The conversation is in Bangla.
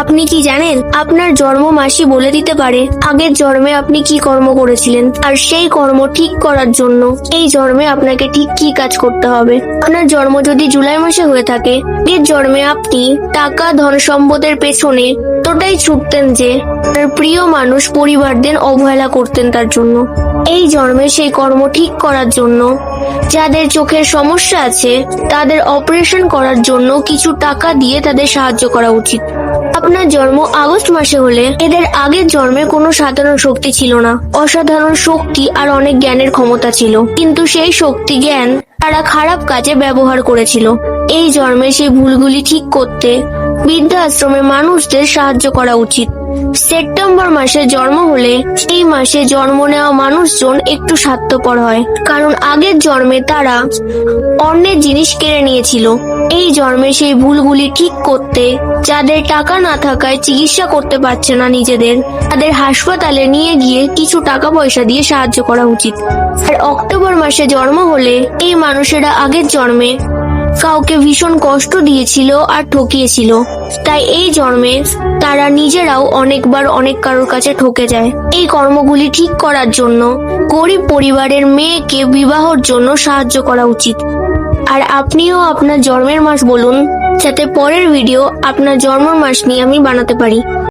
আপনি কি জানেন, আপনার জন্ম মাসি বলে দিতে পারে, আগের জন্মে আপনি কি কর্ম করেছিলেন, আর সেই কর্ম ঠিক করার জন্য এই জন্মে আপনাকে ঠিক কি কাজ করতে হবে? আপনার জন্ম যদি জুলাই মাসে হয়ে থাকে, এর জন্মে আপনি টাকা, ধন সম্পদের পেছনে তোটাই ছুটতেন যে তার প্রিয় মানুষ পরিবারদের অবহেলা করতেন তার জন্য। এই জন্মে সেই কর্ম ঠিক করার জন্য, যাদের চোখের সমস্যা আছে, তাদের অপারেশন করার জন্য কিছু টাকা দিয়ে তাদের সাহায্য করা উচিত। আপনার জন্ম আগস্ট মাসে হলে এদের আগের জন্মের কোনো সাধারণ শক্তি ছিল না। অসাধারণ শক্তি আর অনেক জ্ঞানের ক্ষমতা ছিল। কিন্তু সেই শক্তি জ্ঞান তারা খারাপ কাজে ব্যবহার করেছিল। এই জন্মে সেই ভুলগুলি ঠিক করতে বৃদ্ধাশ্রমে মানুষদের সাহায্য করা উচিত। সেপ্টেম্বর মাসে জন্ম হলে সেই মাসে জন্ম নেওয়া মানুষজন একটু স্বার্থপর হয়। কারণ আগের জন্মে তারা অন্যের জিনিস কেড়ে নিয়েছিল। এই জন্মে সেই ভুলগুলি ঠিক করতে, যাদের টাকা না থাকায় চিকিৎসা করতে পারছে না নিজেদের, তাদের হাসপাতালে নিয়ে গিয়ে কিছু টাকা পয়সা দিয়ে সাহায্য করা উচিত। আর অক্টোবর মাসে জন্ম হলে এই মানুষেরা আগের জন্মে কাউকে ভীষণ কষ্ট দিয়েছিল আর ঠকিয়েছিল। তাই এই জন্মে তারা নিজেরাও অনেকবার অনেক কারোর কাছে ঠকে যায়। এই কর্মগুলি ঠিক করার জন্য গরিব পরিবারের মেয়েকে বিবাহর জন্য সাহায্য করা উচিত। আর আপনিও আপনার জন্মের মাস বলুন, যাতে পরের ভিডিও আপনার জন্মের মাস নিয়ে আমি বানাতে পারি।